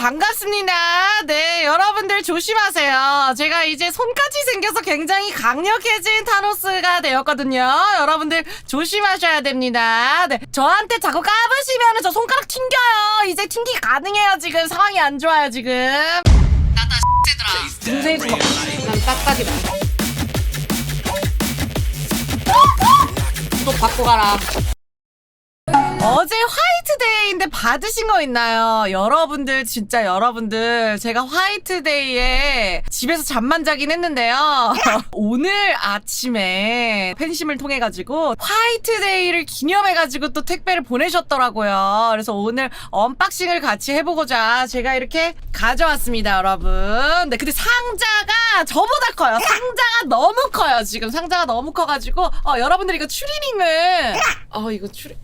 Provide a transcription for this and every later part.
반갑습니다. 네, 여러분들 조심하세요. 제가 이제 손까지 생겨서 굉장히 강력해진 타노스가 되었거든요. 여러분들 조심하셔야 됩니다. 네, 저한테 자꾸 까부시면 저 손가락 튕겨요. 이제 튕기 가능해요, 지금. 상황이 안 좋아요, 지금. 나다, 좀. 난 깍깍이다. 또 받고 가라. 어제 화이트데이인데 받으신 거 있나요? 여러분들 진짜 여러분들 제가 화이트데이에 집에서 잠만 자긴 했는데요. 오늘 아침에 팬심을 통해 가지고 화이트데이를 기념해 가지고 또 택배를 보내셨더라고요. 그래서 오늘 언박싱을 같이 해보고자 제가 이렇게 가져왔습니다, 여러분. 네, 근데 상자가 저보다 커요. 상자가 너무 커요. 지금 상자가 너무 커가지고 어, 여러분들 이거 추리닝을 어 이거 추리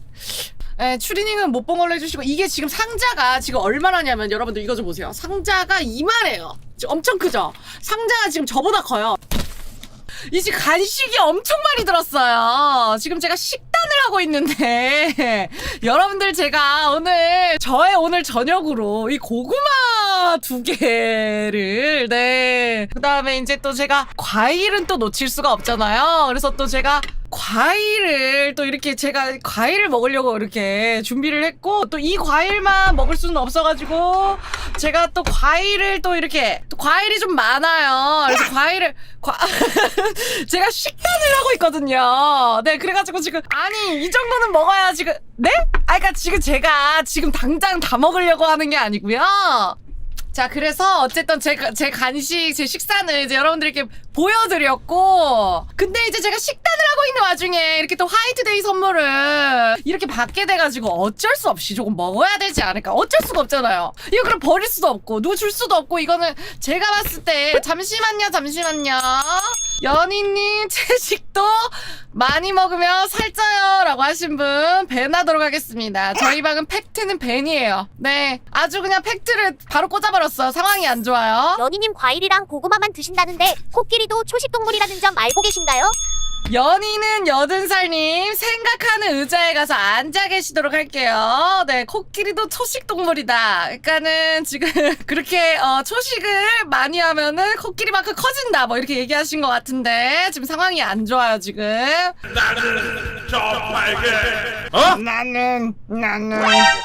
예, 추리닝은 못 본 걸로 해주시고 이게 지금 상자가 지금 얼마나냐면 여러분들 이거 좀 보세요. 상자가 이만해요. 엄청 크죠? 상자가 지금 저보다 커요. 이집 간식이 엄청 많이 들었어요. 지금 제가 식단을 하고 있는데 여러분들 제가 오늘 저의 오늘 저녁으로 이 고구마 두 개를 네 그다음에 이제 또 제가 과일은 또 놓칠 수가 없잖아요. 그래서 또 제가 과일을 또 이렇게 제가 과일을 먹으려고 이렇게 준비를 했고 또 이 과일만 먹을 수는 없어가지고 제가 또 과일을 또 이렇게 또 과일이 좀 많아요. 그래서 과일을 과... 제가 식단을 하고 있거든요. 네, 그래가지고 지금 아니 이 정도는 먹어야 지금 네? 아, 그러니까 지금 제가 지금 당장 다 먹으려고 하는 게 아니고요. 자, 그래서 어쨌든 제, 제 간식, 제 식사는 이제 여러분들께 보여드렸고, 근데 이제 제가 식단을 하고 있는 와중에 이렇게 또 화이트데이 선물을 이렇게 받게 돼가지고 어쩔 수 없이 조금 먹어야 되지 않을까. 어쩔 수가 없잖아요. 이거 그럼 버릴 수도 없고, 누구 줄 수도 없고, 이거는 제가 봤을 때, 잠시만요, 잠시만요. 연희님, 채식도 많이 먹으면 살쪄요. 라고 하신 분, 밴하도록 하겠습니다. 저희 방은 팩트는 밴이에요. 네. 아주 그냥 팩트를 바로 꽂아버렸어. 상황이 안 좋아요. 연희님 과일이랑 고구마만 드신다는데 코끼리도 초식동물이라는 점 알고 계신가요? 연희는 여든 살님 생각하는 의자에 가서 앉아 계시도록 할게요. 네, 코끼리도 초식 동물이다. 그러니까는 지금 그렇게 어, 초식을 많이 하면은 코끼리만큼 커진다. 뭐 이렇게 얘기하신 것 같은데 지금 상황이 안 좋아요 지금. 나는 저 빨개 나는 나는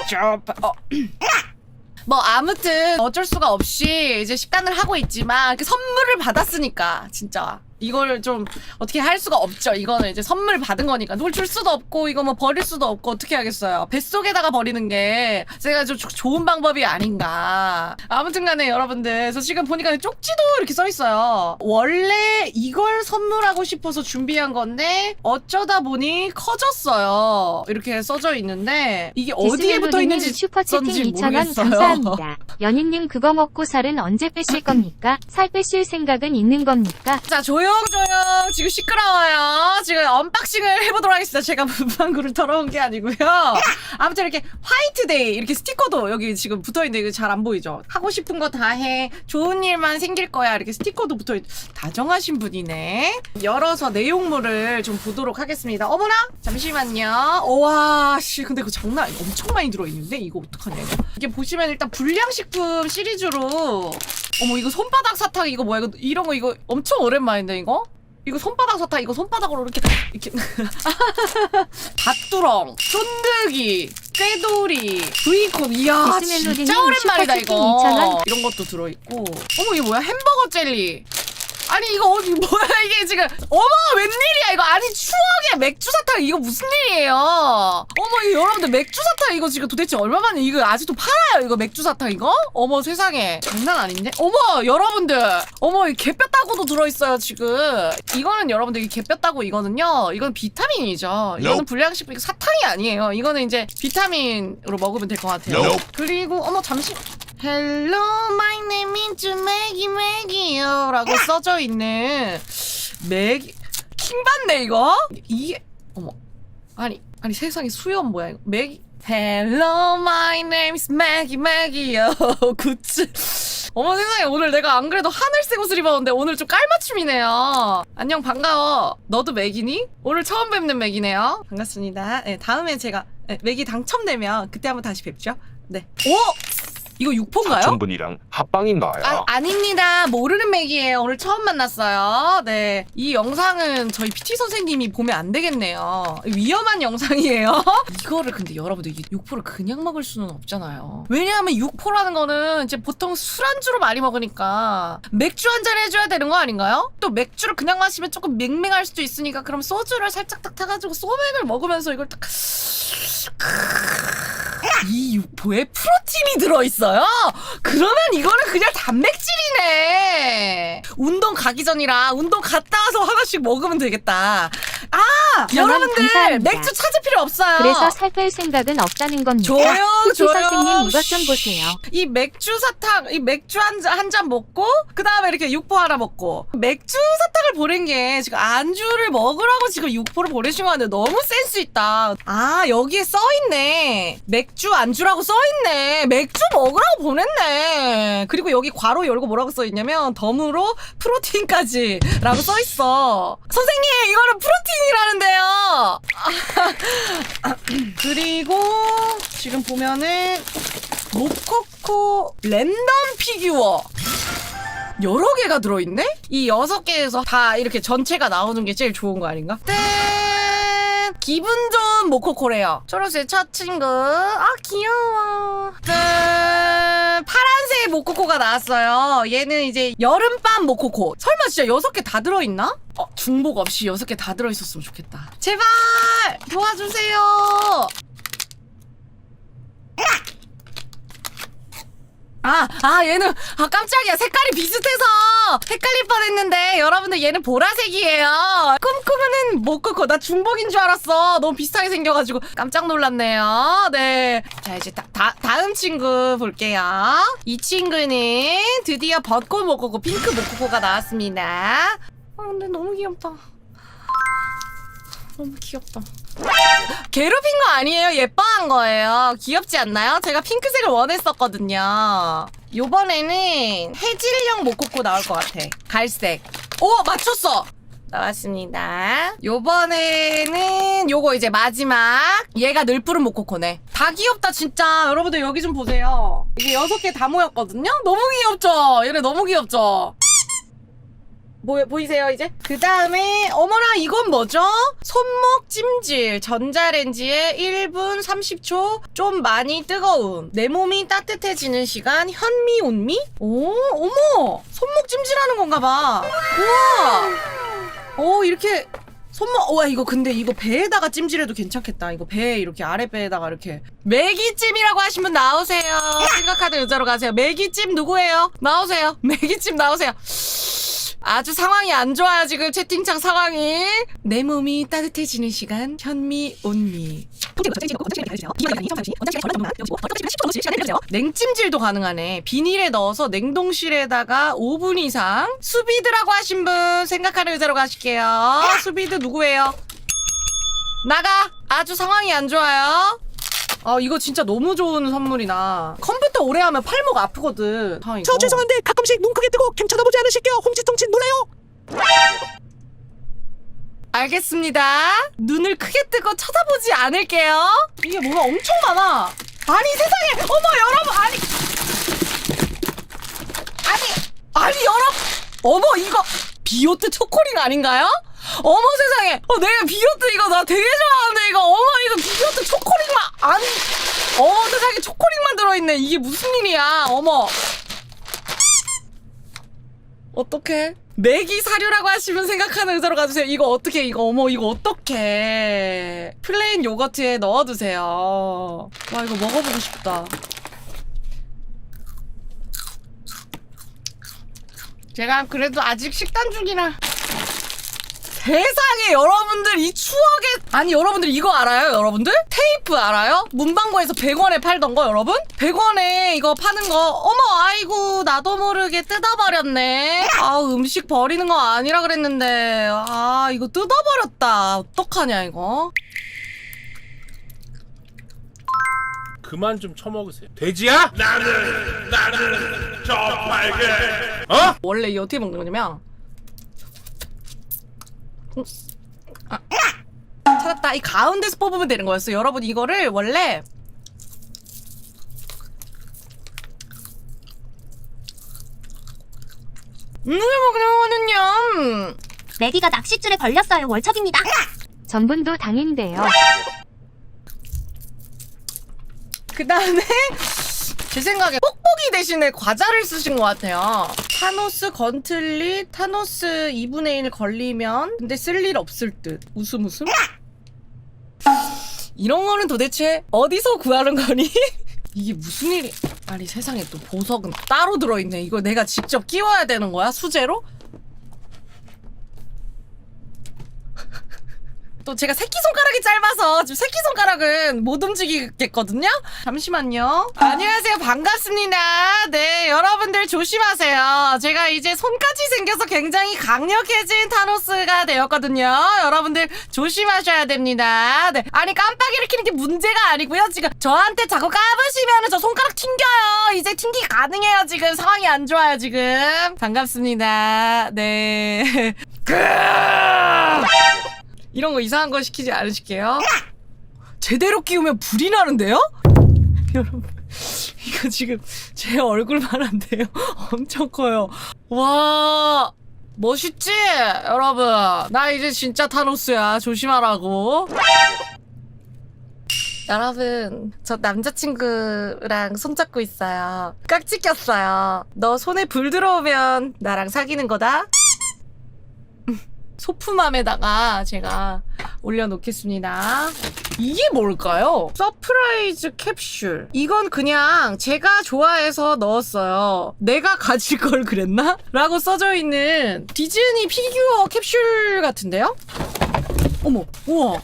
저 어. 뭐 아무튼 어쩔 수가 없이 이제 식단을 하고 있지만 그 선물을 받았으니까 진짜 이걸 좀 어떻게 할 수가 없죠. 이거는 이제 선물 받은 거니까 누굴 줄 수도 없고 이거 뭐 버릴 수도 없고 어떻게 하겠어요. 뱃속에다가 버리는 게 제가 좀 조- 좋은 방법이 아닌가. 아무튼간에 여러분들 그래서 지금 보니까 쪽지도 이렇게 써 있어요. 원래 이걸 선물하고 싶어서 준비한 건데 어쩌다 보니 커졌어요. 이렇게 써져 있는데 이게 어디에 붙어 있는지 슈퍼채팅 썼는지 2,000원 모르겠어요. 감사합니다. 연인님 그거 먹고 살은 언제 빼실 겁니까? 살 빼실 생각은 있는 겁니까? 자 조용 조용 지금 시끄러워요. 지금 언박싱을 해보도록 하겠습니다. 제가 문방구를 털어온 게 아니고요. 아무튼 이렇게 화이트데이 이렇게 스티커도 여기 지금 붙어있는데 이거 잘 안 보이죠? 하고 싶은 거 다 해. 좋은 일만 생길 거야. 이렇게 스티커도 붙어있 다정하신 분이네. 열어서 내용물을 좀 보도록 하겠습니다. 어머나? 잠시만요. 우와 씨 근데 그 장난 아니 엄청 많이 들어있는데? 이거 어떡하냐 이게 보시면 일단 불량식품 시리즈로 어머 이거 손바닥 사탕 이거 뭐야? 이거 이런 거 이거 엄청 오랜만인데 이거? 이거 손바닥 사탕 이거 손바닥으로 이렇게 이렇게 밭두렁 쫀득이 꾀돌이 브이콘. 이야 진짜 오랜만이다 이거. 2,000원. 이런 것도 들어있고. 어머 이게 뭐야? 햄버거 젤리. 아니 이거 어디 뭐야? 이게 지금 어머 웬일이야? 이거 아니 추억의 맥주 사탕 이거 무슨 일이에요 이거 여러분들 맥주 사탕 이거 지금 도대체 얼마만에 이거 아직도 팔아요 이거 맥주 사탕 이거? 어머 세상에. 장난 아닌데? 어머 여러분들. 어머 이 개뼈 따고도 들어있어요 지금. 이거는 여러분들 이 개뼈 따고 이거는요 이건 비타민이죠. 이거는. 불량식품 이거 사탕이 아니에요. 이거는 이제 비타민으로 먹으면 될 것 같아요. 그리고 어머 잠시 Hello, my name is Maggie Maggie요. 라고 써져 있는 맥 킹받네 이거? 이게 어머. 아니 아니 세상에 수염 뭐야 이거? 맥 Hello, my name is Maggie Maggie요 굿즈. 어머 세상에. 오늘 내가 안 그래도 하늘색 옷을 입었는데 오늘 좀 깔맞춤이네요. 안녕 반가워. 너도 맥이니? 오늘 처음 뵙는 맥이네요. 반갑습니다. 네, 다음에 제가 네, 맥이 당첨되면 그때 한번 다시 뵙죠. 네. 오! 이거 육포인가요? 사촌분이랑 합방인가요? 아, 아닙니다. 모르는 맥이에요. 오늘 처음 만났어요. 네. 이 영상은 저희 PT 선생님이 보면 안 되겠네요. 위험한 영상이에요. 이거를 근데 여러분들 이 육포를 그냥 먹을 수는 없잖아요. 왜냐하면 육포라는 거는 이제 보통 술안주로 많이 먹으니까 맥주 한 잔 해줘야 되는 거 아닌가요? 또 맥주를 그냥 마시면 조금 맹맹할 수도 있으니까 그럼 소주를 살짝 딱 타가지고 소맥을 먹으면서 이걸 딱 이 육포에 프로틴이 들어있어요? 그러면 이거는 그냥 단백질이네. 운동 가기 전이라 운동 갔다 와서 하나씩 먹으면 되겠다. 아, 여러분들 감사합니다. 맥주 찾을 필요 없어요. 그래서 살 뺄 생각은 없다는 겁니다. 조용, 조용. 선생님 이것 좀 보세요. 이 맥주 사탕, 이 맥주 한잔 한 잔 먹고 그 다음에 이렇게 육포 하나 먹고 맥주 사탕을 보낸 게 지금 안주를 먹으라고 지금 육포를 보내신 거 같은데 너무 센스 있다. 아 여기에 써 있네. 맥주 안주라고 써 있네. 맥주 먹으라고 보냈네. 그리고 여기 괄호 열고 뭐라고 써 있냐면 덤으로 프로틴까지라고 써 있어. 선생님 이거는 프로틴 이라는데요. 그리고 지금 보면은 모코코 랜덤 피규어 여러 개가 들어있네? 이 여섯 개에서 다 이렇게 전체가 나오는 게 제일 좋은 거 아닌가? 짠! 기분 좋은 모코코래요. 초록색 첫 친구. 아, 귀여워. 짠! 파란 색 모코코가 나왔어요. 얘는 이제 여름밤 모코코. 설마 진짜 여섯 개 다 들어있나? 어, 중복 없이 여섯 개 다 들어있었으면 좋겠다. 제발! 도와주세요! 아, 아, 얘는, 아, 깜짝이야. 색깔이 비슷해서 헷갈릴 뻔 했는데, 여러분들 얘는 보라색이에요. 꿈꾸면은 못 꾸고, 나 중복인 줄 알았어. 너무 비슷하게 생겨가지고 깜짝 놀랐네요. 네. 자, 이제 다, 다, 다음 친구 볼게요. 이 친구는 드디어 벚꽃 모코코, 핑크 모코코가 나왔습니다. 아, 근데 너무 귀엽다. 너무 귀엽다. 괴롭힌 거 아니에요. 예뻐한 거예요. 귀엽지 않나요? 제가 핑크색을 원했었거든요. 요번에는 해질녘 모코코 나올 것 같아. 갈색. 오! 맞췄어! 나왔습니다. 요번에는 요거 이제 마지막. 얘가 늘 푸른 모코코네. 다 귀엽다, 진짜. 여러분들 여기 좀 보세요. 이게 여섯 개 다 모였거든요? 너무 귀엽죠? 얘네 너무 귀엽죠? 뭐, 보이세요, 이제? 그 다음에, 어머나, 이건 뭐죠? 손목 찜질. 전자레인지에 1분 30초. 좀 많이 뜨거운. 내 몸이 따뜻해지는 시간. 현미, 온미? 오, 어머! 손목 찜질하는 건가 봐. 우와! 오, 이렇게. 손목, 와, 이거 근데 이거 배에다가 찜질해도 괜찮겠다. 이거 배에 이렇게 아랫배에다가 이렇게. 매기찜이라고 하신 분 나오세요. 생각하는 의자로 가세요. 매기찜 누구예요? 나오세요. 매기찜 나오세요. 아주 상황이 안 좋아요 지금 채팅창 상황이. 내 몸이 따뜻해지는 시간 현미 온미. 냉찜질도 가능하네. 비닐에 넣어서 냉동실에다가 5분 이상 수비드라고 하신 분 생각하는 의자로 가실게요. 수비드 누구예요? 나가! 아주 상황이 안 좋아요 아 이거 진짜 너무 좋은 선물이다 컴퓨터 오래 하면 팔목 아프거든 아, 이거. 저 죄송한데 가끔씩 눈 크게 뜨고 캠 쳐다보지 않으실게요 홈치통치 놀래요 알겠습니다. 눈을 크게 뜨고 쳐다보지 않을게요. 이게 뭐가 엄청 많아. 아니 세상에, 어머 여러분, 아니, 아니, 아니 여러분, 어머 이거 비오트 초코링 아닌가요? 어머 세상에, 어 내가 비오트 이거 나 되게 좋아하는데 이거 어머 이거 비오트 초코링만 아니, 어머 세상에 초코링만 들어있네. 이게 무슨 일이야? 어머. 어떡해? 맥이 사료라고 하시면 생각하는 의자로 가주세요. 이거 어떻게 이거 어머 이거 어떻게 플레인 요거트에 넣어두세요. 와 이거 먹어보고 싶다. 제가 그래도 아직 식단 중이라 세상에 여러분들 이 추억의 아니 여러분들 이거 알아요 여러분들? 테이프 알아요? 문방구에서 100원에 팔던 거 여러분? 100원에 이거 파는 거 어머 아이고 나도 모르게 뜯어버렸네 아 음식 버리는 거 아니라 그랬는데 아 이거 뜯어버렸다 어떡하냐 이거 그만 좀 처먹으세요. 돼지야? 나는 나는 저 빨개 어? 원래 이 어떻게 먹는 거냐면 음, 어? 아. 찾았다. 이 가운데서 뽑으면 되는 거였어. 여러분 이거를 원래 음, 눈을 먹으려면요. 레디가 낚싯줄에 걸렸어요. 월척입니다. 아. 전분도 당인데요. 그 다음에 제 생각에 뽁뽁이 대신에 과자를 쓰신 것 같아요. 타노스 건틀리 타노스 2분의 1 걸리면 근데 쓸 일 없을 듯. 웃음 웃음? 이런 거는 도대체 어디서 구하는 거니? 이게 무슨 일이? 아니 세상에 또 보석은 따로 들어있네. 이거 내가 직접 끼워야 되는 거야? 수제로? 또 제가 새끼손가락이 짧아서 지금 새끼손가락은 못 움직이겠거든요? 잠시만요. 안녕하세요. 반갑습니다. 네, 여러분들 조심하세요. 제가 이제 손까지 생겨서 굉장히 강력해진 타노스가 되었거든요. 여러분들 조심하셔야 됩니다. 네. 아니, 깜빡이를 켜는 게 문제가 아니고요. 지금 저한테 자꾸 까부시면 저 손가락 튕겨요. 이제 튕기 가능해요. 지금 상황이 안 좋아요. 지금. 반갑습니다. 네. 이런 거 이상한 거 시키지 않으실게요. 제대로 끼우면 불이 나는데요? 여러분, 이거 지금 제 얼굴만 한데요. 엄청 커요. 와, 멋있지? 여러분, 나 이제 진짜 타노스야. 조심하라고. 여러분, 저 남자친구랑 손잡고 있어요. 깍지 꼈어요. 너 손에 불 들어오면 나랑 사귀는 거다? 소품함에다가 제가 올려놓겠습니다. 이게 뭘까요? 서프라이즈 캡슐. 이건 그냥 제가 좋아해서 넣었어요. 내가 가질 걸 그랬나? 라고 써져 있는 디즈니 피규어 캡슐 같은데요? 어머, 우와.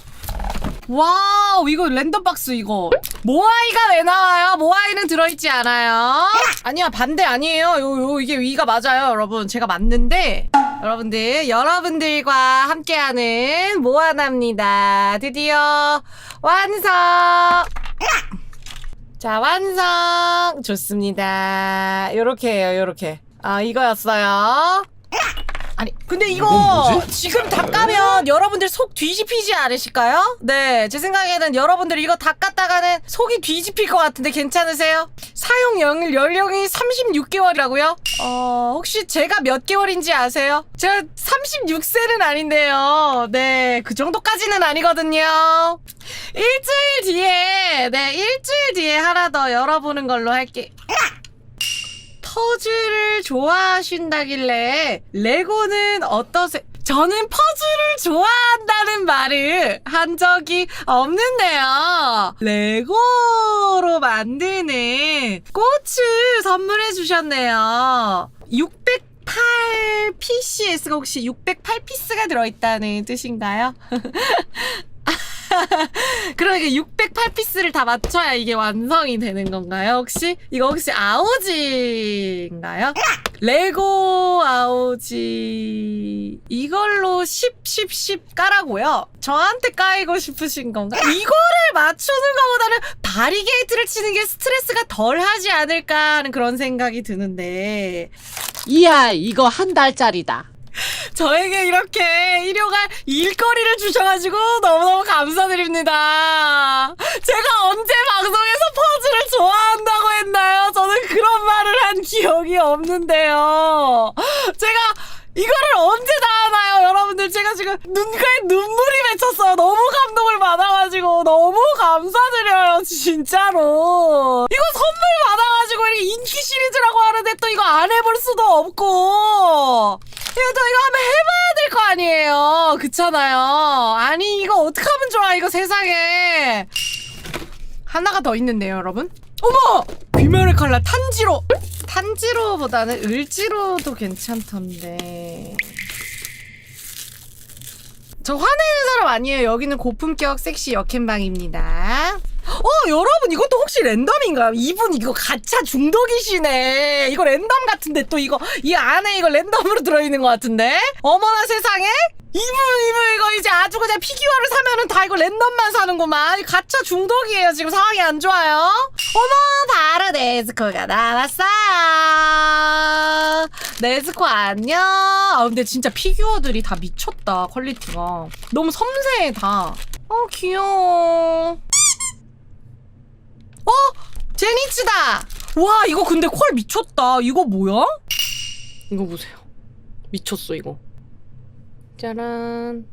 와우, 이거 랜덤 박스 이거. 모아이가 왜 나와요? 모아이는 들어있지 않아요? 아니야, 반대 아니에요. 요, 요, 이게 위가 맞아요, 여러분. 제가 맞는데, 여러분들, 여러분들과 함께하는 모아납니다. 드디어 완성! 자, 완성! 좋습니다. 요렇게 해요, 요렇게. 아, 이거였어요. 아니, 근데 이거 지금 다 까면 여러분들 속 뒤집히지 않으실까요? 네, 제 생각에는 여러분들 이거 다 깠다가는 속이 뒤집힐 것 같은데 괜찮으세요? 사용 연, 연령이 36개월이라고요? 어, 혹시 제가 몇 개월인지 아세요? 제가 36세는 아닌데요. 네, 그 정도까지는 아니거든요. 일주일 뒤에, 네, 일주일 뒤에 하나 더 열어보는 걸로 할게. 퍼즐을 좋아하신다길래 레고는 어떠세? 저는 퍼즐을 좋아한다는 말을 한 적이 없는데요. 레고로 만드는 꽃을 선물해 주셨네요. 608 PCS가 혹시 608 피스가 들어있다는 뜻인가요? 그러니까 608피스를 다 맞춰야 이게 완성이 되는 건가요, 혹시? 이거 혹시 아오지인가요? 레고 아오지. 이걸로 10, 10, 10 까라고요? 저한테 까이고 싶으신 건가? 이거를 맞추는 것보다는 바리게이트를 치는 게 스트레스가 덜 하지 않을까 하는 그런 생각이 드는데. 이야, 이거 한 달짜리다. 저에게 이렇게 일용할 일거리를 주셔가지고 너무너무 감사드립니다. 제가 언제 방송에서 퍼즐을 좋아한다고 했나요? 저는 그런 말을 한 기억이 없는데요. 제가 이거를 언제 여러분들 제가 지금 눈가에 눈물이 맺혔어요. 너무 감동을 받아가지고 너무 감사드려요. 진짜로. 이거 선물 받아가지고 이렇게 인기 시리즈라고 하는데 또 이거 안 해볼 수도 없고 그래도 이거 한번 해봐야 될 거 아니에요. 그렇잖아요. 아니 이거 어떻게 하면 좋아 이거 세상에. 하나가 더 있는데요, 여러분. 어머! 귀멸의 칼날 탄지로. 탄지로보다는 을지로도 괜찮던데. 저 화내는 사람 아니에요. 여기는 고품격 섹시 여캠방입니다. 어, 여러분, 이것도 혹시 랜덤인가요? 이분 이거 가차 중독이시네. 이거 랜덤 같은데 또 이거, 이 안에 이거 랜덤으로 들어있는 것 같은데? 어머나 세상에? 이분, 이분 이거 이제 아주 그냥 피규어를 사면은 다 이거 랜덤만 사는구만. 가차 중독이에요. 지금 상황이 안 좋아요. 어머, 바로 네즈코가 나왔어요. 네즈코 안녕. 아, 근데 진짜 피규어들이 다 미쳤다. 퀄리티가. 너무 섬세해, 다. 어, 귀여워. 어? 제니츠다! 와, 이거 근데 퀄 미쳤다. 이거 뭐야? 이거 보세요. 미쳤어 이거. 짜란.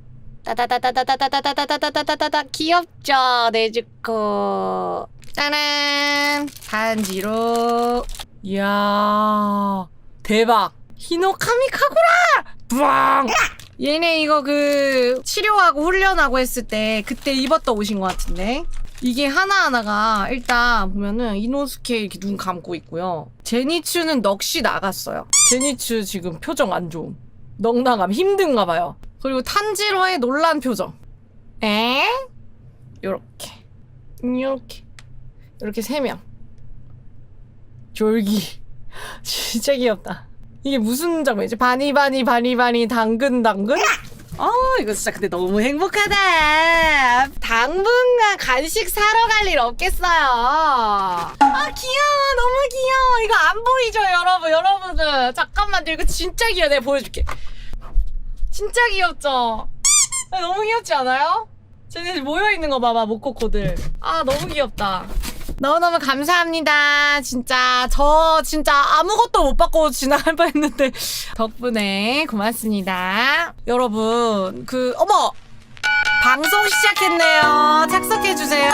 따다다다다다다다다다다다다다다 귀엽죠 네즈코. 짜란. 단지로. 이야 대박. 히노카미 카구라. 부앙. 얘네 이거 그 치료하고 훈련하고 했을 때 그때 입었던 옷인 것 같은데? 이게 하나하나가 일단 보면은 이노스케 이렇게 눈 감고 있고요. 제니츠는 넋이 나갔어요. 제니츠 지금 표정 안 좋음. 넋 나감 힘든가 봐요. 그리고 탄지로의 놀란 표정. 에? 요렇게. 요렇게. 요렇게 세명. 졸기 진짜 귀엽다 이게 무슨 장면이지? 바니 바니 바니 바니 당근 당근? 아 이거 진짜 근데 너무 행복하다. 당분간 간식 사러 갈 일 없겠어요. 아 귀여워 너무 귀여워. 이거 안 보이죠 여러분 여러분들 잠깐만 이거 진짜 귀여워 내가 보여줄게. 진짜 귀엽죠? 아, 너무 귀엽지 않아요? 쟤네 모여 있는 거 봐봐 모코코들. 아 너무 귀엽다. 너무너무 감사합니다. 진짜 저 진짜 아무것도 못 받고 지나갈 뻔했는데 덕분에 고맙습니다. 여러분 그 어머 방송 시작했네요. 착석해 주세요.